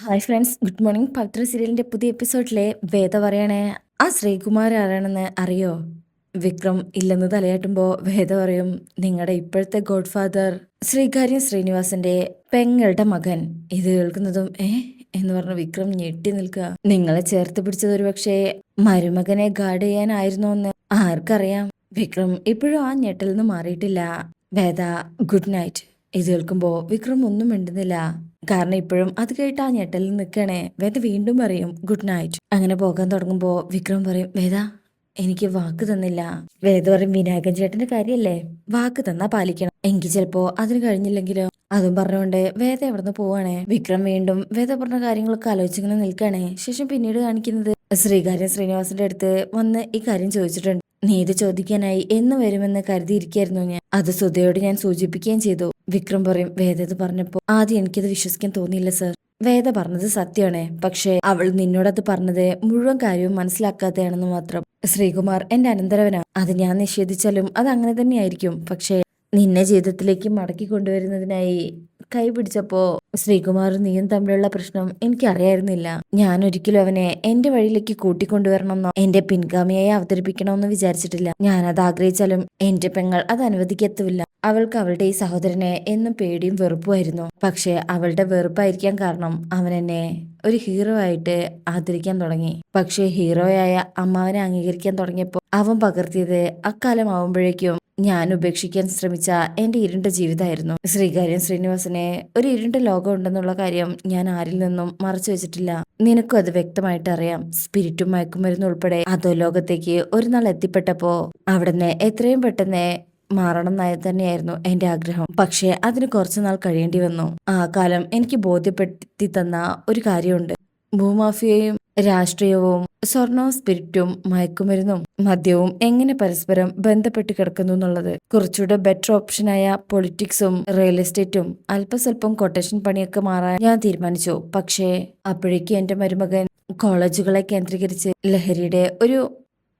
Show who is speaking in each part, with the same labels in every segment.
Speaker 1: Hi friends good morning Pavithra സീരിയലിന്റെ പുതിയ എപ്പിസോഡിലെ വേദ പറയണേ ആ ശ്രീകുമാർ ആരാണെന്ന് അറിയോ? വിക്രം ഇല്ലെന്ന് തലയാട്ടുമ്പോൾ വേദ പറയും നിങ്ങളുടെ ഇപ്പോഴത്തെ ഗോഡ് ഫാദർ ശ്രീകാര്യം ശ്രീനിവാസന്റെ പെങ്ങളുടെ മകൻ. ഇത് കേൾക്കുന്നതും ഏ? എന്ന് പറഞ്ഞ് വിക്രം ഞെട്ടി നിൽക്കുക. നിങ്ങളെ ചേർത്ത് പിടിച്ചത് ഒരുപക്ഷെ മരുമകനെ ഗാർഡ് ചെയ്യാനായിരുന്നോ എന്ന് ആർക്കറിയാം? വിക്രം ഇപ്പോഴും ആ ഞെട്ടിൽ നിന്ന് മാറിയിട്ടില്ല. വേദ ഗുഡ് നൈറ്റ് ഇത് കേൾക്കുമ്പോ വിക്രം ഒന്നും മിണ്ടുന്നില്ല. കാരണം ഇപ്പോഴും അത് കേട്ട് ആ ഞെട്ടലിൽ നിൽക്കണേ വേദ വീണ്ടും പറയും ഗുഡ് നൈറ്റ് അങ്ങനെ പോകാൻ തുടങ്ങുമ്പോൾ വിക്രം പറയും വേദ എനിക്ക് വാക്ക് തന്നില്ല. വേദ പറയും വിനായകൻ ചേട്ടന്റെ കാര്യല്ലേ? വാക്ക് തന്നാ പാലിക്കണം. എങ്കിൽ ചിലപ്പോ അതിന് കഴിഞ്ഞില്ലെങ്കിലോ? അതും പറഞ്ഞുകൊണ്ട് വേദ എവിടുന്ന് പോവാണേ? വിക്രം വീണ്ടും വേദ പറഞ്ഞ കാര്യങ്ങളൊക്കെ ആലോചിച്ചിങ്ങനെ നിൽക്കണേ. ശേഷം പിന്നീട് കാണിക്കുന്നത് ശ്രീകാര്യം ശ്രീനിവാസിന്റെ അടുത്ത് വന്ന് ഈ കാര്യം ചോദിച്ചിട്ടുണ്ട്. നീതി ചോദിക്കാനായി എന്ന് വരുമെന്ന് കരുതിയിരിക്കായിരുന്നു ഞാൻ. അത് സുധയോട് ഞാൻ സൂചിപ്പിക്കുകയും ചെയ്തു. വിക്രം പറയും വേദ ഇത് പറഞ്ഞപ്പോ ആദ്യം എനിക്കത് വിശ്വസിക്കാൻ തോന്നിയില്ല സർ. വേദ പറഞ്ഞത് സത്യമാണ്. പക്ഷേ അവൾ നിന്നോടത് പറഞ്ഞത് മുഴുവൻ കാര്യവും മനസ്സിലാക്കാത്തയാണെന്ന് മാത്രം. ശ്രീകുമാർ എന്റെ അനന്തരവനാ. അത് ഞാൻ നിഷേധിച്ചാലും അത് അങ്ങനെ തന്നെയായിരിക്കും. പക്ഷേ നിന്നെ ജീവിതത്തിലേക്ക് മടക്കി കൊണ്ടുവരുന്നതിനായി കൈ പിടിച്ചപ്പോ ശ്രീകുമാറും നീയും തമ്മിലുള്ള പ്രശ്നം എനിക്കറിയായിരുന്നില്ല. ഞാൻ ഒരിക്കലും അവനെ എന്റെ വഴിയിലേക്ക് കൂട്ടിക്കൊണ്ടുവരണമെന്നോ എന്റെ പിൻഗാമിയായി അവതരിപ്പിക്കണമെന്നോ വിചാരിച്ചിട്ടില്ല. അത് ആഗ്രഹിച്ചാലും എന്റെ പെങ്ങൾ അത് അനുവദിക്കത്തുമില്ല. അവൾക്ക് അവളുടെ ഈ സഹോദരനെ എന്നും പേടിയും വെറുപ്പുമായിരുന്നു പക്ഷെ അവളുടെ വെറുപ്പായിരിക്കാൻ കാരണം അവൻ എന്നെ ഒരു ഹീറോ ആയിട്ട് ആദരിക്കാൻ തുടങ്ങി. പക്ഷെ ഹീറോയായ അമ്മാവനെ അംഗീകരിക്കാൻ തുടങ്ങിയപ്പോൾ അവൻ പകർത്തിയത് അക്കാലമാവുമ്പോഴേക്കും ഞാൻ ഉപേക്ഷിക്കാൻ ശ്രമിച്ച എന്റെ ഇരുണ്ട ജീവിതമായിരുന്നു. ശ്രീകാര്യൻ ശ്രീനിവാസനെ ഒരു ഇരുണ്ട ലോകം ഉണ്ടെന്നുള്ള കാര്യം ഞാൻ ആരിൽ നിന്നും മറച്ചു വെച്ചിട്ടില്ല. നിനക്കും അത് വ്യക്തമായിട്ട് അറിയാം. സ്പിരിറ്റും മയക്കുമരുന്നും ഉൾപ്പെടെ അതോ ലോകത്തേക്ക് ഒരു നാൾ എത്തിപ്പെട്ടപ്പോ അവിടുന്ന് എത്രയും പെട്ടെന്ന് മാറണം എന്ന് തന്നെയായിരുന്നു എന്റെ ആഗ്രഹം. പക്ഷേ അതിന് കുറച്ചു നാൾ കഴിയേണ്ടി വന്നു. ആ കാലം എനിക്ക് ബോധ്യപ്പെടുത്തി തന്ന ഒരു കാര്യമുണ്ട്. ഭൂമാഫിയയും രാഷ്ട്രീയവും സ്വർണവും സ്പിരിറ്റും മയക്കുമരുന്നും മദ്യവും എങ്ങനെ പരസ്പരം ബന്ധപ്പെട്ട് കിടക്കുന്നു എന്നുള്ളത്. കുറച്ചുകൂടെ ബെറ്റർ ഓപ്ഷനായ പൊളിറ്റിക്സും റിയൽ എസ്റ്റേറ്റും അല്പസ്വല്പം കൊട്ടേഷൻ പണിയൊക്കെ മാറാൻ ഞാൻ തീരുമാനിച്ചു. പക്ഷേ അപ്പോഴേക്കും എന്റെ മരുമകൻ കോളേജുകളെ കേന്ദ്രീകരിച്ച് ലഹരിയുടെ ഒരു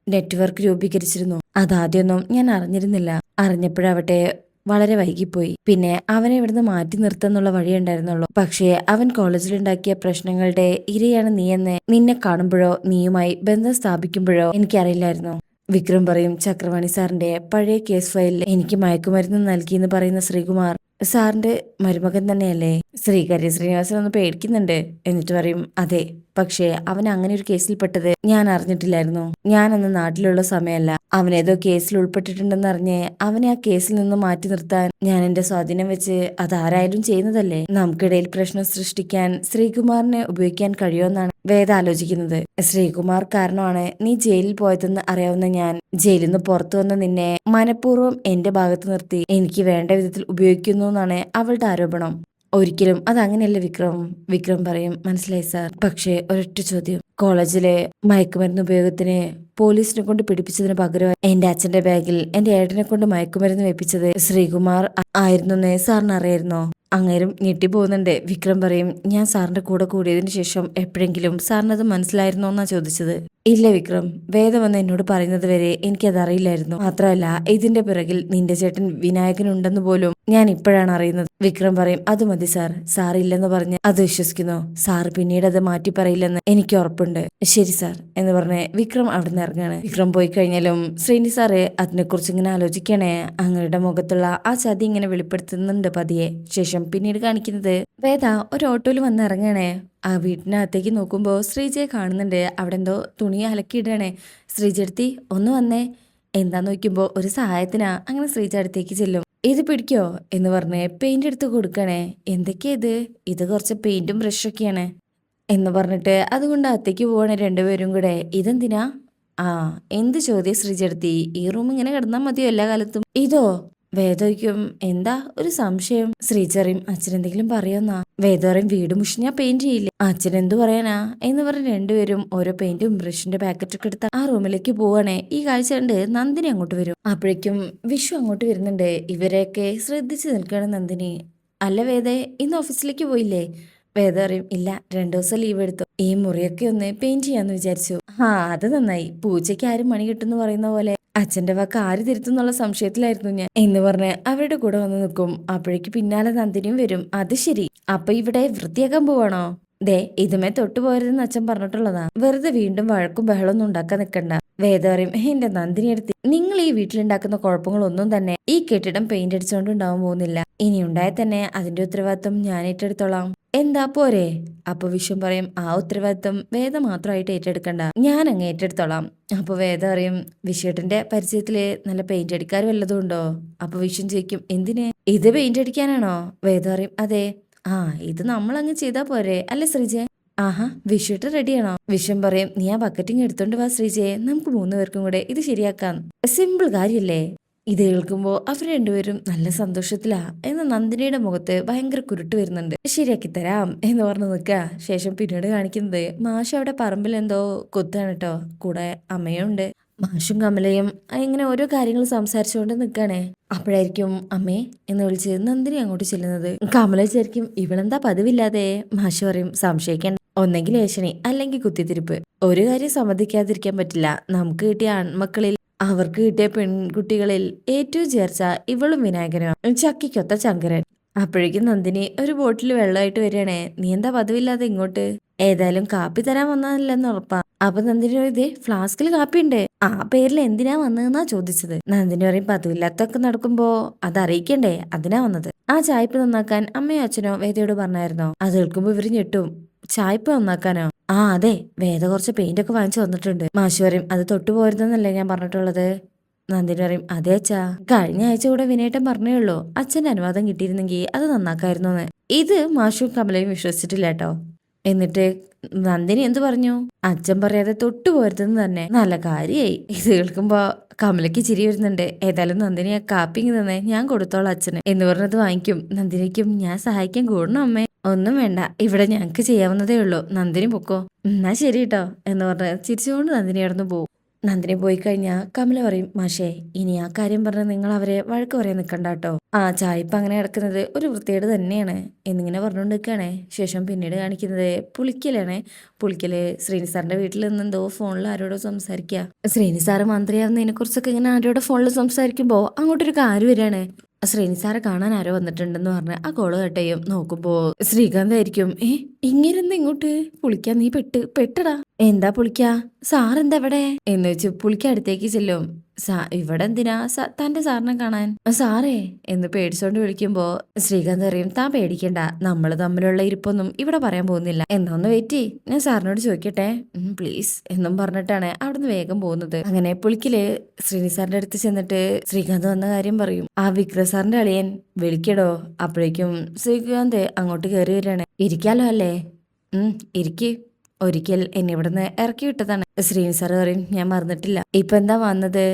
Speaker 1: നെറ്റ്വർക്ക് രൂപീകരിച്ചിരുന്നു. അതാദ്യമൊന്നും ഞാൻ അറിഞ്ഞിരുന്നില്ല. അറിഞ്ഞപ്പോഴാവട്ടെ വളരെ വൈകിപ്പോയി. പിന്നെ അവനെ ഇവിടുന്ന് മാറ്റി നിർത്താന്നുള്ള വഴിയുണ്ടായിരുന്നുള്ളൂ പക്ഷേ അവൻ കോളേജിലുണ്ടാക്കിയ പ്രശ്നങ്ങളുടെ ഇരയാണ് നീയെന്ന് നിന്നെ കാണുമ്പോഴോ നീയുമായി ബന്ധം സ്ഥാപിക്കുമ്പോഴോ എനിക്കറിയില്ലായിരുന്നു. വിക്രം പറയും ചക്രവാണി സാറിന്റെ പഴയ കേസ് ഫയലിൽ എനിക്ക് മയക്കുമരുന്ന് നൽകിയെന്ന് പറയുന്ന ശ്രീകുമാർ സാറിന്റെ മരുമകൻ തന്നെയല്ലേ? ശ്രീകാര്യ ശ്രീനിവാസൻ ഒന്ന് പേടിക്കുന്നുണ്ട്. എന്നിട്ട് പറയും അതെ പക്ഷേ അവൻ അങ്ങനെ ഒരു കേസിൽ പെട്ടത് ഞാൻ അറിഞ്ഞിട്ടില്ലായിരുന്നു. ഞാൻ അന്ന് നാട്ടിലുള്ള സമയമല്ല. അവൻ ഏതോ കേസിൽ ഉൾപ്പെട്ടിട്ടുണ്ടെന്ന് അറിഞ്ഞ് അവനെ ആ കേസിൽ നിന്ന് മാറ്റി നിർത്താൻ ഞാൻ എന്റെ സ്വാധീനം വെച്ച് അതാരായാലും ചെയ്യുന്നതല്ലേ? നമുക്കിടയിൽ പ്രശ്നം സൃഷ്ടിക്കാൻ ശ്രീകുമാറിനെ ഉപയോഗിക്കാൻ കഴിയുമെന്നാണ് വേദ ആലോചിക്കുന്നത്. ശ്രീകുമാർ കാരണമാണ് നീ ജയിലിൽ പോയതെന്ന് അറിയാവുന്ന ഞാൻ ജയിലിൽ നിന്ന് പുറത്തു വന്ന നിന്നെ മനഃപൂർവം എന്റെ ഭാഗത്ത് നിർത്തി. എനിക്ക് വേണ്ട വിധത്തിൽ ഉപയോഗിക്കുന്നു എന്നാണ് അവളുടെ ആരോപണം. ഒരിക്കലും അതങ്ങനെയല്ല വിക്രം. വിക്രം പറയും മനസ്സിലായി സാർ. പക്ഷേ ഒരൊറ്റ ചോദ്യം. കോളേജിലെ മയക്കുമരുന്ന് ഉപയോഗത്തിന് പോലീസിനെ കൊണ്ട് പിടിപ്പിച്ചതിന് പകരം എന്റെ അച്ഛന്റെ ബാഗിൽ എന്റെ ഏട്ടനെ കൊണ്ട് മയക്കുമരുന്ന് വെപ്പിച്ചത് ശ്രീകുമാർ ആയിരുന്നു ആയിരുന്നെന്ന് സാറിന് അറിയായിരുന്നോ? അങ്ങേരും ഞെട്ടിപ്പോകുന്നുണ്ട്. വിക്രം പറയും ഞാൻ സാറിന്റെ കൂടെ കൂടിയതിന് ശേഷം എപ്പോഴെങ്കിലും സാറിനത് മനസ്സിലായിരുന്നോ എന്നാ ചോദിച്ചത്. ഇല്ല വിക്രം വേദം വന്ന് എന്നോട് പറയുന്നത് വരെ എനിക്കത് അറിയില്ലായിരുന്നു മാത്രമല്ല ഇതിന്റെ പിറകിൽ നിന്റെ ചേട്ടൻ വിനായകനുണ്ടെന്ന് പോലും ഞാൻ ഇപ്പോഴാണ് അറിയുന്നത്. വിക്രം പറയും അത് മതി സാർ സാർ ഇല്ലെന്ന് പറഞ്ഞ് അത് വിശ്വസിക്കുന്നു. സാർ പിന്നീട് അത് മാറ്റി പറയില്ലെന്ന് എനിക്ക് ഉറപ്പുണ്ട്. ശരി സാർ എന്ന് പറഞ്ഞ് വിക്രം അവിടെ നിന്ന് ഇറങ്ങാണ്. വിക്രം പോയി കഴിഞ്ഞാലും ശ്രീനി സാറ് അതിനെക്കുറിച്ച് ഇങ്ങനെ ആലോചിക്കണേ. അങ്ങയുടെ മുഖത്തുള്ള ആ ചതി ഇങ്ങനെ വെളിപ്പെടുത്തുന്നുണ്ട് പതിയെ. ശേഷം പിന്നീട് കാണിക്കുന്നത് വേദ ഒരു ഓട്ടോയിൽ വന്ന് ഇറങ്ങണേ. ആ വീട്ടിനകത്തേക്ക് നോക്കുമ്പോൾ ശ്രീജയെ കാണുന്നുണ്ട്. അവിടെ എന്തോ തുണി അലക്കിയിടണേ. ശ്രീജെടുത്തി ഒന്ന് വന്നേ. എന്താ നോക്കുമ്പോൾ ഒരു സഹായത്തിനാ. അങ്ങനെ ശ്രീജ അടുത്തേക്ക് ചെല്ലും. ഇത് പിടിക്കോ? എന്ന് പറഞ്ഞ് പെയിന്റ് എടുത്ത് കൊടുക്കണേ. എന്തൊക്കെയാ ഇത്? ഇത് കുറച്ച് പെയിന്റും ബ്രഷൊക്കെയാണ് എന്ന് പറഞ്ഞിട്ട് അതുകൊണ്ട് അകത്തേക്ക് പോവാണ് രണ്ടുപേരും കൂടെ. ഇതെന്തിനാ? ആ എന്ത് ചോദ്യം ശ്രീജെടുത്തി? ഈ റൂം ഇങ്ങനെ കിടന്നാൽ മതിയോ എല്ലാ കാലത്തും? ഇതോ? വേദയ്ക്കും എന്താ ഒരു സംശയം? ശ്രീചറിയും അച്ഛനെന്തെങ്കിലും പറയുമെന്നാ വേദോറയും വീട് മുഷിഞ്ഞ പെയിന്റ് ചെയ്യില്ലേ? അച്ഛൻ എന്തു പറയാനാ? എന്ന് പറഞ്ഞ് രണ്ടുപേരും ഓരോ പെയിന്റും ബ്രഷിന്റെ പാക്കറ്റൊക്കെ എടുത്ത് ആ റൂമിലേക്ക് പോവാണേ. ഈ കാഴ്ച കണ്ട് നന്ദിനി അങ്ങോട്ട് വരും. അപ്പോഴേക്കും വിഷു അങ്ങോട്ട് വരുന്നുണ്ട്. ഇവരെയൊക്കെ ശ്രദ്ധിച്ചു നിൽക്കുകയാണ് നന്ദിനി. അല്ല വേദേ ഇന്ന് ഓഫീസിലേക്ക് പോയില്ലേ? വേദ പറയും ഇല്ല. രണ്ടു ദിവസം ലീവ് എടുത്തു. ഈ മുറിയൊക്കെ ഒന്ന് പെയിന്റ് ചെയ്യാന്ന് വിചാരിച്ചു. ആ അത് നന്നായി. പൂച്ചയ്ക്ക് ആരും മണി കിട്ടുന്നു പറയുന്ന പോലെ. അച്ഛന്റെ വാക്ക് ആര് തിരുത്തുന്നുള്ള സംശയത്തിലായിരുന്നു ഞാൻ. എന്ന് പറഞ്ഞ് അവരുടെ കൂടെ വന്ന് നിൽക്കും. അപ്പോഴേക്ക് പിന്നാലെ നന്ദിനിയും വരും. അത് ശരി. അപ്പൊ ഇവിടെ വൃത്തിയാക്കാൻ പോവാണോ? ദേ ഇതുമേ തൊട്ടുപോരുതെന്ന് അച്ഛൻ പറഞ്ഞിട്ടുള്ളതാ. വെറുതെ വീണ്ടും വഴക്കും ബഹളമൊന്നും ഉണ്ടാക്കാൻ നിൽക്കണ്ട. വേദ പറയും എന്റെ നന്ദിനി എടുത്ത് നിങ്ങൾ ഈ വീട്ടിലുണ്ടാക്കുന്ന കുഴപ്പങ്ങളൊന്നും തന്നെ ഈ കെട്ടിടം പെയിന്റ് അടിച്ചുകൊണ്ട് ഉണ്ടാവാൻ പോകുന്നില്ല. ഇനി ഉണ്ടായാൽ തന്നെ അതിന്റെ ഉത്തരവാദിത്വം ഞാൻ ഏറ്റെടുത്തോളാം എന്താ പോരെ? അപ്പൊ വിശ്വം പറയും ആ ഉത്തരവാദിത്വം വേദ മാത്രമായിട്ട് ഏറ്റെടുക്കണ്ട. ഞാൻ അങ്ങ് ഏറ്റെടുത്തോളാം. അപ്പൊ വേദ പറയും വിശ്വേട്ടന്റെ പരിചയത്തിൽ നല്ല പെയിന്റ് അടിക്കാർ വല്ലതും ഉണ്ടോ? അപ്പൊ വിശ്വം ചോദിക്കും എന്തിന്? ഇത് പെയിന്റ് അടിക്കാനാണോ? വേദ പറയും അതെ. ആ ഇത് നമ്മൾ അങ്ങ് ചെയ്താ പോരെ അല്ലേ ശ്രീജെ? ആഹാ വിഷുട്ട് റെഡിയാണോ? വിഷം പറയും നീ ആ ബക്കറ്റിങ് എടുത്തോണ്ട് വാ ശ്രീജയെ നമുക്ക് മൂന്ന് പേർക്കും കൂടെ ഇത് ശരിയാക്കാം. സിമ്പിൾ കാര്യല്ലേ? ഇത് കേൾക്കുമ്പോൾ അവർ രണ്ടുപേരും നല്ല സന്തോഷത്തിലാ എന്ന് നന്ദിനിയുടെ മുഖത്ത് ഭയങ്കര കുരുട്ട് വരുന്നുണ്ട്. ശരിയാക്കി തരാം എന്ന് പറഞ്ഞു നിൽക്കുക ശേഷം പിന്നീട് കാണിക്കുന്നത് മാഷ അവിടെ പറമ്പിൽ എന്തോ കൊത്താണ് കേട്ടോ കൂടെ അമ്മയുണ്ട് മാഷും കമലയും ഇങ്ങനെ ഓരോ കാര്യങ്ങൾ സംസാരിച്ചുകൊണ്ട് നിൽക്കുകയാണേ അപ്പോഴായിരിക്കും അമ്മേ എന്ന് വിളിച്ച് നന്ദിനി അങ്ങോട്ട് ചെല്ലുന്നത്. കമല വിചാരിക്കും ഇവളെന്താ പതിവില്ലാതെ? മാഷ് പറയും സംശയിക്കേണ്ട. ഒന്നെങ്കിൽ ഏഷണി അല്ലെങ്കിൽ കുത്തിത്തിരിപ്പ്. ഒരു കാര്യം സമ്മതിക്കാതിരിക്കാൻ പറ്റില്ല. നമുക്ക് കിട്ടിയ ആൺമക്കളിൽ അവർക്ക് കിട്ടിയ പെൺകുട്ടികളിൽ ഏറ്റവും ചേർച്ച ഇവളും വിനായകനും ചക്കിക്കൊത്ത ചങ്കരൻ അപ്പോഴേക്കും നന്ദിനി ഒരു ബോട്ടിൽ വെള്ളമായിട്ട് വരികയാണേ. നീ എന്താ പതിവില്ലാതെ ഇങ്ങോട്ട്? ഏതായാലും കാപ്പി തരാൻ വന്നതല്ലെന്ന് ഉറപ്പാ. അപ്പൊ നന്ദിനി ഇതേ ഫ്ലാസ്കിൽ കാപ്പി ഉണ്ട് ആ പേരിൽ എന്തിനാ വന്നതെന്നാ ചോദിച്ചത്? നന്ദിനി പറയും പതിവില്ലാത്തൊക്കെ നടക്കുമ്പോ അത് അറിയിക്കണ്ടേ? അതിനാ വന്നത്. ആ ചായപ്പ് നന്നാക്കാൻ അമ്മയോ അച്ഛനോ വേദയോട് പറഞ്ഞായിരുന്നോ? അത് കേൾക്കുമ്പോ ഇവർ ഞെട്ടും. ചായപ്പ് നന്നാക്കാനോ? ആ അതെ. വേദ കുറച്ച് പെയിന്റ് ഒക്കെ വാങ്ങിച്ചു വന്നിട്ടുണ്ട്. മാഷി പറയും അത് തൊട്ടു പോരുതെന്നല്ലേ ഞാൻ പറഞ്ഞിട്ടുള്ളത്? നന്ദിനി പറയും അതെ അച്ഛാ. കഴിഞ്ഞ ആഴ്ച കൂടെ വിനേട്ടൻ പറഞ്ഞേ ഉള്ളൂ. അച്ഛന്റെ അനുവാദം കിട്ടിയിരുന്നെങ്കിൽ അത് നന്നാക്കായിരുന്നു എന്ന് ഇത് മാഷും കമലയും വിശ്വസിച്ചിട്ടില്ല കേട്ടോ. എന്നിട്ട് നന്ദിനി എന്തു പറഞ്ഞു? അച്ഛൻ പറയാതെ തൊട്ടു പോരുതെന്ന് തന്നെ. നല്ല കാര്യായി. ഇത് കേൾക്കുമ്പോ കമലയ്ക്ക് ചിരി വരുന്നുണ്ട്. ഏതായാലും നന്ദിനി ആ കാപ്പിങ് തന്നെ. ഞാൻ കൊടുത്തോളാം അച്ഛന്. എന്ന് പറഞ്ഞത് വാങ്ങിക്കും. നന്ദിനിക്കും ഞാൻ സഹായിക്കാൻ കൂടണം അമ്മേ. ഒന്നും വേണ്ട. ഇവിടെ ഞങ്ങൾക്ക് ചെയ്യാവുന്നതേ ഉള്ളൂ. നന്ദിനി പൊക്കോ. എന്നാ ശരി കേട്ടോ എന്ന് പറഞ്ഞ് ചിരിച്ചുകൊണ്ട് നന്ദിനി അവിടുന്ന് പോകും നന്ദിനി പോയി കഴിഞ്ഞാൽ കമല പറയും മാഷേ ഇനി ആ കാര്യം പറഞ്ഞ് നിങ്ങൾ അവരെ വഴക്ക് പറയാൻ നിൽക്കണ്ട കേട്ടോ ആ ചായപ്പ് അങ്ങനെ കിടക്കുന്നത് ഒരു വൃത്തികേട് തന്നെയാണ്. എന്നിങ്ങനെ പറഞ്ഞുകൊണ്ട് നിൽക്കുകയാണേ ശേഷം പിന്നീട് കാണിക്കുന്നത് പുളിക്കലാണ്. പുളിക്കൽ ശ്രീനി സാറിന്റെ വീട്ടിൽ നിന്ന് എന്തോ ഫോണിൽ ആരോടോ സംസാരിക്കുക. ശ്രീനി സാറ് മന്ത്രിയാവുന്നതിനെ കുറിച്ചൊക്കെ ഇങ്ങനെ ആരോടോ ഫോണിൽ സംസാരിക്കുമ്പോൾ അങ്ങോട്ടൊരു കാര്യം വരികയാണ്. ശ്രീനി സാറെ കാണാൻ ആരോ വന്നിട്ടുണ്ടെന്ന് പറഞ്ഞ് ആ കോൾ കട്ടയും നോക്കുമ്പോ ശ്രീകാന്ത് ആയിരിക്കും. ഏ ഇങ്ങനെ ഇങ്ങോട്ട്? പുളിക്കാ നീ പെട്ട് പെട്ടടാ. എന്താ പുളിക്കാ? സാറെന്താ എവിടെ എന്ന് വെച്ച് പുളിക്ക അടുത്തേക്ക് ചെല്ലും. സാ ഇവിടെ എന്തിനാ തന്റെ സാറിനെ കാണാൻ? സാറേ എന്ന് പേടിച്ചോണ്ട് വിളിക്കുമ്പോ ശ്രീകാന്ത് അറിയും താൻ പേടിക്കണ്ട നമ്മൾ തമ്മിലുള്ള ഇരിപ്പൊന്നും ഇവിടെ പറയാൻ പോകുന്നില്ല. എന്നാ ഒന്ന് വെയിറ്റ് ഞാൻ സാറിനോട് ചോദിക്കട്ടെ? പ്ലീസ് എന്നും പറഞ്ഞിട്ടാണ് അവിടുന്ന് വേഗം പോകുന്നത്. അങ്ങനെ പുളിക്കിൽ ശ്രീനി സാറിന്റെ അടുത്ത് ചെന്നിട്ട് ശ്രീകാന്ത് വന്ന കാര്യം പറയും. ആ വിക്ര സാറിന്റെ അളിയൻ വിളിക്കടോ. അപ്പോഴേക്കും ശ്രീകാന്ത് അങ്ങോട്ട് കയറി വരികയാണ്. ഇരിക്കാലോ അല്ലേ? ഉം ഇരിക്ക്. ഒരിക്കൽ എന്നെ ഇവിടുന്ന് ഇറക്കി വിട്ടതാണ്. ശ്രീനി സാറ് പറയും ഞാൻ മറന്നിട്ടില്ല. ഇപ്പൊ എന്താ വന്നത്?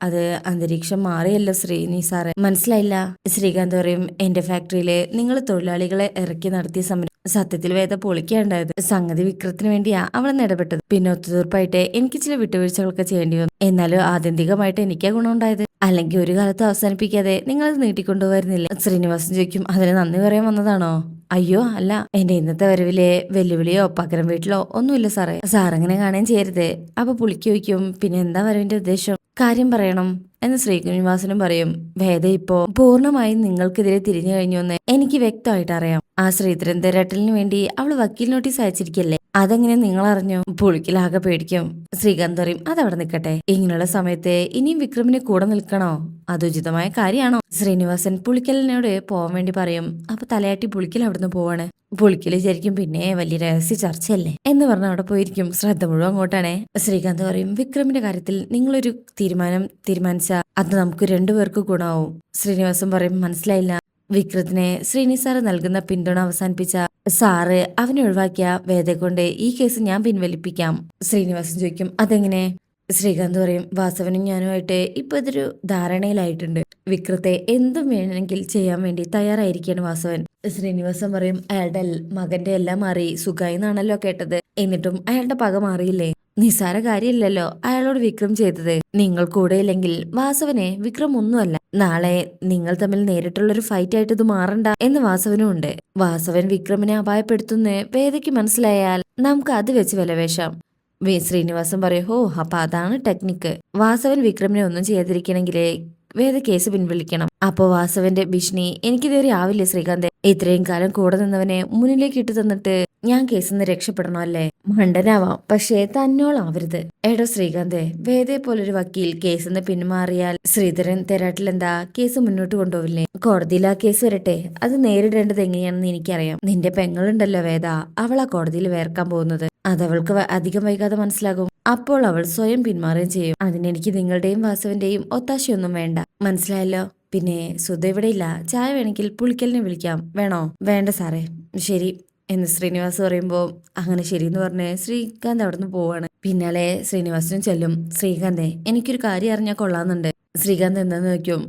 Speaker 1: അത് അന്തരീക്ഷം മാറിയല്ലോ ശ്രീനി സാറ് മനസ്സിലായില്ല. ശ്രീകാന്ത് പറയും എന്റെ ഫാക്ടറിയിൽ നിങ്ങൾ തൊഴിലാളികളെ ഇറക്കി നടത്തിയ സമരം സത്യത്തിൽ വേദ പൊളിക്കാണ്ടായത്. സംഗതി വിക്രത്തിന് വേണ്ടിയാ അവളെന്ന് ഇടപെട്ടത്. പിന്നെ ഒത്തുതീർപ്പായിട്ട് എനിക്ക് ചില വിട്ടുവീഴ്ചകളൊക്കെ ചെയ്യേണ്ടി വന്നു. എന്നാലും ആത്യന്തികമായിട്ട് എനിക്കാ ഗുണമുണ്ടായത്. അല്ലെങ്കിൽ ഒരു കാലത്ത് അവസാനിപ്പിക്കാതെ നിങ്ങളത് നീട്ടിക്കൊണ്ടുപോയിരുന്നില്ല? ശ്രീനിവാസൻ ചോദിക്കും അതിന് നന്ദി പറയാൻ വന്നതാണോ? അയ്യോ അല്ല. എന്റെ ഇന്നത്തെ വരവിലെ വെല്ലുവിളിയോ പകരം വീട്ടിലോ ഒന്നുമില്ല സാറേ. സാറങ്ങനെ കാണാൻ ചെയ്യരുത്. അപ്പൊ പുളിക്ക് ചോദിക്കും പിന്നെ എന്താ വരവിന്റെ ഉദ്ദേശം? കാര്യം പറയണം എന്ന് ശ്രീനിവാസനും പറയും. വേദ ഇപ്പോ പൂർണമായും നിങ്ങൾക്കെതിരെ തിരിഞ്ഞു കഴിഞ്ഞു എന്ന് എനിക്ക് വ്യക്തമായിട്ട് അറിയാം. ആ ശ്രീധരൻ തെരട്ടലിന് വേണ്ടി അവൾ വക്കീൽ നോട്ടീസ് അയച്ചിരിക്കല്ലേ? അതെങ്ങനെ നിങ്ങൾ അറിഞ്ഞു പുളിക്കലാകെ പേടിക്കും. ശ്രീകാന്ത് പറയും അതവിടെ നിൽക്കട്ടെ. ഇങ്ങനെയുള്ള സമയത്ത് ഇനിയും വിക്രമിന് കൂടെ നിൽക്കണോ? അത് ഉചിതമായ കാര്യമാണോ? ശ്രീനിവാസൻ പുളിക്കലിനോട് പോവാൻ വേണ്ടി പറയും അപ്പൊ തലയാട്ടി പുളിക്കൽ അവിടുന്ന് പോവാണ്. പുളിക്കൽ വിചാരിക്കും പിന്നെ വലിയ രഹസ്യ ചർച്ചയല്ലേ? എന്ന് പറഞ്ഞ അവിടെ പോയിരിക്കും. ശ്രദ്ധ മുഴുവൻ അങ്ങോട്ടാണേ. ശ്രീകാന്ത് പറയും വിക്രമിന്റെ കാര്യത്തിൽ നിങ്ങളൊരു തീരുമാനം തീരുമാനിച്ച അത് നമുക്ക് രണ്ടുപേർക്ക് ഗുണമാവും. ശ്രീനിവാസൻ പറയും മനസ്സിലായില്ല. വിക്രത്തിനെ ശ്രീനി സാറ് നൽകുന്ന പിന്തുണ അവസാനിപ്പിച്ച സാറ് അവനെ ഒഴിവാക്കിയ വേദ കൊണ്ട് ഈ കേസ് ഞാൻ പിൻവലിപ്പിക്കാം. ശ്രീനിവാസൻ ചോദിക്കും അതെങ്ങനെ? ശ്രീകാന്ത് പറയും വാസവനും ഞാനുമായിട്ട് ഇപ്പൊ ഇതൊരു ധാരണയിലായിട്ടുണ്ട്. വിക്രത്തെ എന്തും വേണമെങ്കിൽ ചെയ്യാൻ വേണ്ടി തയ്യാറായിരിക്കുകയാണ് വാസവൻ. ശ്രീനിവാസൻ പറയും അയാളുടെ മകന്റെ എല്ലാം മാറി സുഖായി എന്നാണല്ലോ കേട്ടത്. എന്നിട്ടും അയാളുടെ പക മാറിയില്ലേ? നിസ്സാര കാര്യമില്ലല്ലോ. അയാളോട് വിക്രം ചെയ്തത്. നിങ്ങൾ കൂടെ ഇല്ലെങ്കിൽ വാസവനെ വിക്രം ഒന്നുമല്ല. നാളെ നിങ്ങൾ തമ്മിൽ നേരിട്ടുള്ളൊരു ഫൈറ്റ് ആയിട്ട് ഇത് മാറണ്ട എന്ന് വാസവനും ഉണ്ട്. വാസവൻ വിക്രമിനെ അപായപ്പെടുത്തുന്ന വേദയ്ക്ക് മനസ്സിലായാൽ നമുക്ക് അത് വെച്ച് വിലവേശാം വി. ശ്രീനിവാസൻ പറയും ഹോ അപ്പൊ അതാണ് ടെക്നിക്ക്. വാസവൻ വിക്രമിനെ ഒന്നും ചെയ്യാതിരിക്കണമെങ്കിലേ വേദ കേസ് പിൻവലിക്കണം. അപ്പോ വാസവന്റെ ഭീഷണി എനിക്ക് എനിക്കിതുവരെ ആവില്ലേ ശ്രീകാന്തെ? ഇത്രയും കാലം കൂടെ നിന്നവനെ മുന്നിലേക്ക് ഇട്ടു തന്നിട്ട് ഞാൻ കേസിൽ നിന്ന് രക്ഷപ്പെടണം അല്ലേ? മണ്ടനാവാം പക്ഷേ തന്നോളാവരുത് എടോ ശ്രീകാന്തേ വേദേ പോലൊരു വക്കീൽ കേസ് നിന്ന് പിന്മാറിയാൽ ശ്രീധരൻ തെരാട്ടിലെന്താ കേസ് മുന്നോട്ട് കൊണ്ടുപോവില്ലേ? കോടതിയിൽ ആ കേസ് വരട്ടെ. അത് നേരിടേണ്ടത് എങ്ങനെയാണെന്ന് എനിക്കറിയാം. നിന്റെ പെങ്ങളുണ്ടല്ലോ വേദ. അവൾ ആ കോടതിയിൽ വേർക്കാൻ പോകുന്നത്. അതവൾക്ക് അധികം വൈകാതെ മനസ്സിലാകും. അപ്പോൾ അവൾ സ്വയം പിന്മാറുകയും ചെയ്യും. അതിനെനിക്ക് നിങ്ങളുടെയും വാസവന്റെയും ഒത്താശയൊന്നും വേണ്ട. മനസ്സിലായല്ലോ? പിന്നെ സുധ ഇവിടെയില്ല ചായ വേണമെങ്കിൽ പുളിക്കലിനെ വിളിക്കാം. വേണോ? വേണ്ട സാറേ. ശരി. എന്ന് ശ്രീനിവാസ് പറയുമ്പോൾ അങ്ങനെ ശരിയെന്ന് പറഞ്ഞ് ശ്രീകാന്ത് അവിടെ നിന്ന് പോവാണ്. പിന്നാലെ ശ്രീനിവാസനും ചെല്ലും. ശ്രീകാന്തേ എനിക്കൊരു കാര്യം അറിഞ്ഞാൽ കൊള്ളാന്നുണ്ട് ശ്രീകാന്ത് എന്താന്ന് നോക്കും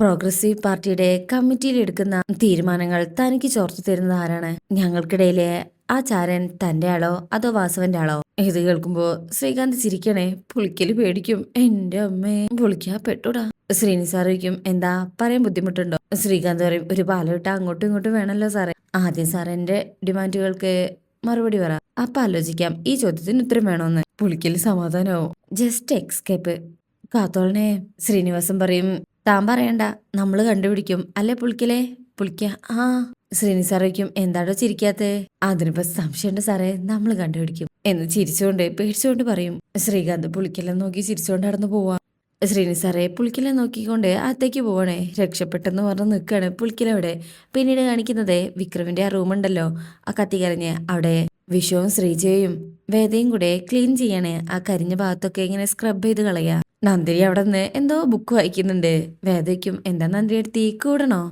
Speaker 1: പ്രോഗ്രസീവ് പാർട്ടിയുടെ കമ്മിറ്റിയിൽ എടുക്കുന്ന തീരുമാനങ്ങൾ തനിക്ക് ചോർച്ച തരുന്നത് ആരാണ്? ഞങ്ങൾക്കിടയിലെ ആ ചാരൻ തന്റെ ആളോ അതോ വാസവന്റെ ആളോ ഇത് കേൾക്കുമ്പോ ശ്രീകാന്ത് ചിരിക്കണേ. പുളിക്കൽ പേടിക്കും. എന്റെ അമ്മേ പുളിക്കാ പെട്ടൂടാ. ശ്രീനി സാർ എന്താ പറയാൻ ബുദ്ധിമുട്ടുണ്ടോ? ശ്രീകാന്ത് പറയും ഒരു പാലോട്ട് അങ്ങോട്ടും ഇങ്ങോട്ടും വേണമല്ലോ സാറേ ആദ്യം എന്റെ ഡിമാൻഡുകൾക്ക് മറുപടി പറ അപ്പൊ ആലോചിക്കാം ഈ ചോദ്യത്തിന് ഉത്തരം വേണോന്ന്. പുളിക്കൽ സമാധാനമാവും ജസ്റ്റ് എക്സ്കേപ്പ് കാത്തോളനെ ശ്രീനിവാസം പറയും താൻ പറയണ്ട നമ്മൾ കണ്ടുപിടിക്കും. അല്ലേ പുളിക്കലേ? പുളിക്ക ആ. ശ്രീനി സാർ വയ്ക്കും എന്താടോ ചിരിക്കാത്തേ? അതിനിപ്പോ സംശയമുണ്ട് സാറേ നമ്മൾ കണ്ടുപിടിക്കും. എന്ന് ചിരിച്ചുകൊണ്ട് പേടിച്ചുകൊണ്ട് പറയും. ശ്രീകാന്ത് പുളിക്കലെന്ന് നോക്കി ചിരിച്ചുകൊണ്ട് നടന്നു പോവാ. ശ്രീനി സാറേ പുളിക്കലെ നോക്കിക്കൊണ്ട് അത്തേക്ക് പോവണേ. രക്ഷപ്പെട്ടെന്ന് പറഞ്ഞ് നിൽക്കുകയാണ് പുളിക്കിലവിടെ പിന്നീട് കാണിക്കുന്നത് വിക്രമിന്റെ ആ റൂമുണ്ടല്ലോ ആ കത്തി കരഞ്ഞ് അവിടെ വിഷവും ശ്രീജയും വേദയും കൂടെ ക്ലീൻ ചെയ്യണേ. ആ കരിഞ്ഞ ഭാഗത്തൊക്കെ ഇങ്ങനെ സ്ക്രബ് ചെയ്ത് കളയാ. നന്ദിനി അവിടെ നിന്ന് എന്തോ ബുക്ക് വായിക്കുന്നുണ്ട്. വേദയ്ക്കും എന്താ നന്ദിനി എടുത്ത് കൂടണോ?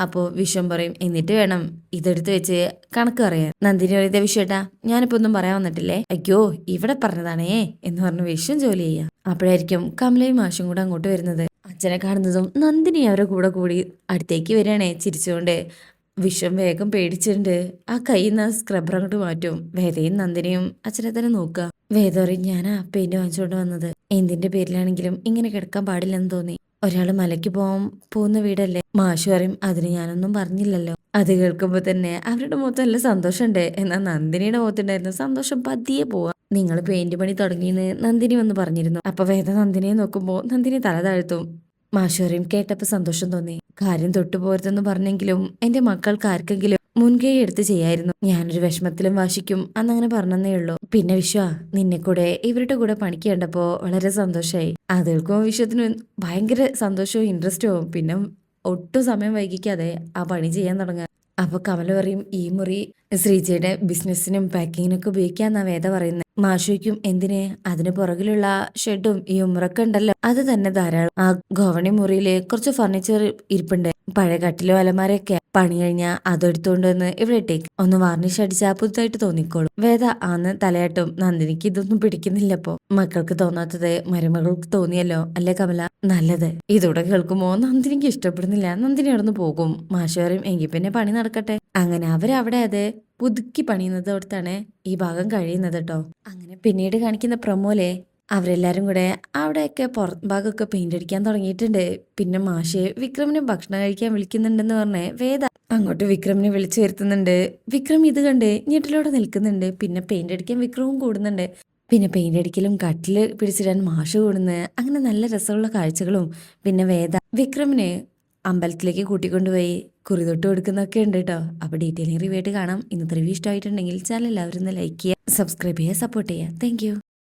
Speaker 1: അപ്പോ വിഷം പറയും എന്നിട്ട് വേണം ഇതെടുത്ത് വെച്ച് കണക്ക് പറയാൻ. നന്ദിനി പറയുന്ന വിശ്വേട്ടാ ഞാനിപ്പോ ഒന്നും പറയാൻ വന്നിട്ടില്ലേ? അയ്യോ ഇവിടെ പറഞ്ഞതാണേ എന്ന് പറഞ്ഞ് വിഷം ജോലി ചെയ്യാം. അപ്പോഴായിരിക്കും കമലയും മാഷും കൂടെ അങ്ങോട്ട് വരുന്നത്. അച്ഛനെ കാണുന്നതും നന്ദിനി അവരുടെ കൂടെ കൂടി അടുത്തേക്ക് വരികയാണേ. ചിരിച്ചുകൊണ്ട് വിഷം വേഗം പേടിച്ചിട്ടുണ്ട്. ആ കയ്യിൽ നിന്ന് സ്ക്രബർ അങ്ങോട്ട് മാറ്റും. വേദയും നന്ദിനിയും അച്ഛനെ തന്നെ നോക്കുക. വേദ പറയും ഞാനാ പെയിന്റ് വാങ്ങിച്ചുകൊണ്ട് വന്നത്. എന്തിന്റെ പേരിലാണെങ്കിലും ഇങ്ങനെ കിടക്കാൻ പാടില്ലെന്ന് തോന്നി. ഒരാൾ മലയ്ക്ക് പോകാൻ പോകുന്ന വീടല്ലേ? മാഷു പറയും അതിന് ഞാനൊന്നും പറഞ്ഞില്ലല്ലോ. അത് കേൾക്കുമ്പോൾ തന്നെ അവരുടെ മുഖത്ത് നല്ല സന്തോഷമുണ്ട്. എന്നാൽ നന്ദിനിയുടെ മുഖത്തുണ്ടായിരുന്ന സന്തോഷം പതിയെ പോവാ. നിങ്ങൾ പെയിന്റ് പണി തുടങ്ങിയെന്ന് നന്ദിനി വന്ന് പറഞ്ഞിരുന്നു. അപ്പൊ വേദ നന്ദിനിയെ നോക്കുമ്പോൾ നന്ദിനി തല താഴ്ത്തും. മാഷുവരെയും കേട്ടപ്പോ സന്തോഷം തോന്നി. കാര്യം തൊട്ടുപോരുതെന്ന് പറഞ്ഞെങ്കിലും എന്റെ മക്കൾക്ക് ആർക്കെങ്കിലും മുൻകൈ എടുത്ത് ചെയ്യായിരുന്നു. ഞാനൊരു വിഷമത്തിലും വാശിക്കും. അന്നങ്ങനെ പറഞ്ഞതേ ഉള്ളൂ. പിന്നെ വിശ്വ നിന്നെ കൂടെ ഇവരുടെ കൂടെ പണിക്ക് കണ്ടപ്പോ വളരെ സന്തോഷമായി അത് കേൾക്കുമ്പോൾ വിശ്വത്തിന് ഭയങ്കര സന്തോഷവും ഇൻട്രസ്റ്റും. പിന്നെ ഒട്ടും സമയം വൈകിക്കാതെ ആ പണി ചെയ്യാൻ തുടങ്ങുക അപ്പൊ കമല പറയും ഈ മുറി ശ്രീജയുടെ ബിസിനസ്സിനും പാക്കിങ്ങിനൊക്കെ ഉപയോഗിക്കാന്നാ വേദ പറയുന്നത് മാഷോയ്ക്കും എന്തിന്? അതിന് പുറകിലുള്ള ഷെഡും ഈ ഉമ്മറൊക്കെ ഉണ്ടല്ലോ. അത് തന്നെ ധാരാളം. ആ ഗോവണി മുറിയിൽ കുറച്ച് ഫർണിച്ചർ ഇരിപ്പുണ്ട്. പഴയ കട്ടിലോ അലമാരയൊക്കെ. പണി കഴിഞ്ഞാൽ അതെടുത്തുകൊണ്ട് വന്ന് ഇവിടെ ഇട്ടേക്ക്. ഒന്ന് വാർണിഷ് അടിച്ചാൽ പുതുതായിട്ട് തോന്നിക്കോളും. വേദ ആന്ന് തലയാട്ടും. നന്ദിനിക്ക് ഇതൊന്നും പിടിക്കുന്നില്ലപ്പോ മക്കൾക്ക് തോന്നാത്തത് മരുമകൾക്ക് തോന്നിയല്ലോ? അല്ലേ കമല? നല്ലത്. ഇതോടെ കേൾക്കുമോ നന്ദിനിക്ക് ഇഷ്ടപ്പെടുന്നില്ല. നന്ദിനി നടന്നു പോകും. മാഷുകാരും എങ്കിൽ പിന്നെ പണി നടക്കട്ടെ. അങ്ങനെ അവരവിടെ അത് പുതുക്കി പണിയുന്നതോടത്താണ് ഈ ഭാഗം കഴിയുന്നത് കേട്ടോ അങ്ങനെ പിന്നീട് കാണിക്കുന്ന പ്രമോലെ അവരെല്ലാരും കൂടെ അവിടെയൊക്കെ പുറം ഭാഗമൊക്കെ പെയിന്റ് അടിക്കാൻ തുടങ്ങിയിട്ടുണ്ട്. പിന്നെ മാഷെ വിക്രമിനെ ഭക്ഷണം കഴിക്കാൻ വിളിക്കുന്നുണ്ടെന്ന് പറഞ്ഞ് വേദ അങ്ങോട്ട് വിക്രമിനെ വിളിച്ചു വരുത്തുന്നുണ്ട്. വിക്രം ഇത് കണ്ട് ഞെട്ടിലോടെ നിൽക്കുന്നുണ്ട്. പിന്നെ പെയിന്റ് അടിക്കാൻ വിക്രവും കൂടുന്നുണ്ട്. പിന്നെ പെയിന്റ് അടിക്കലും കട്ടിൽ പിടിച്ചിടാൻ മാഷ് കൊടുന്ന് അങ്ങനെ നല്ല രസമുള്ള കാഴ്ചകളും. പിന്നെ വേദ വിക്രമിനെ അമ്പലത്തിലേക്ക് കൂട്ടിക്കൊണ്ടുപോയി കുറി തൊട്ട് കൊടുക്കുന്നൊക്കെ ഉണ്ട് കേട്ടോ അപ്പോൾ ഡീറ്റെയിലിംഗ് റിവ്യൂ ആയിട്ട് കാണാം. ഇന്നത്തെ റിവ്യൂ ഇഷ്ടമായിട്ടുണ്ടെങ്കിൽ ചാനൽ എല്ലാവരും ലൈക്ക് ചെയ്യുക സബ്സ്ക്രൈബ് ചെയ്യുക സപ്പോർട്ട് ചെയ്യുക. താങ്ക്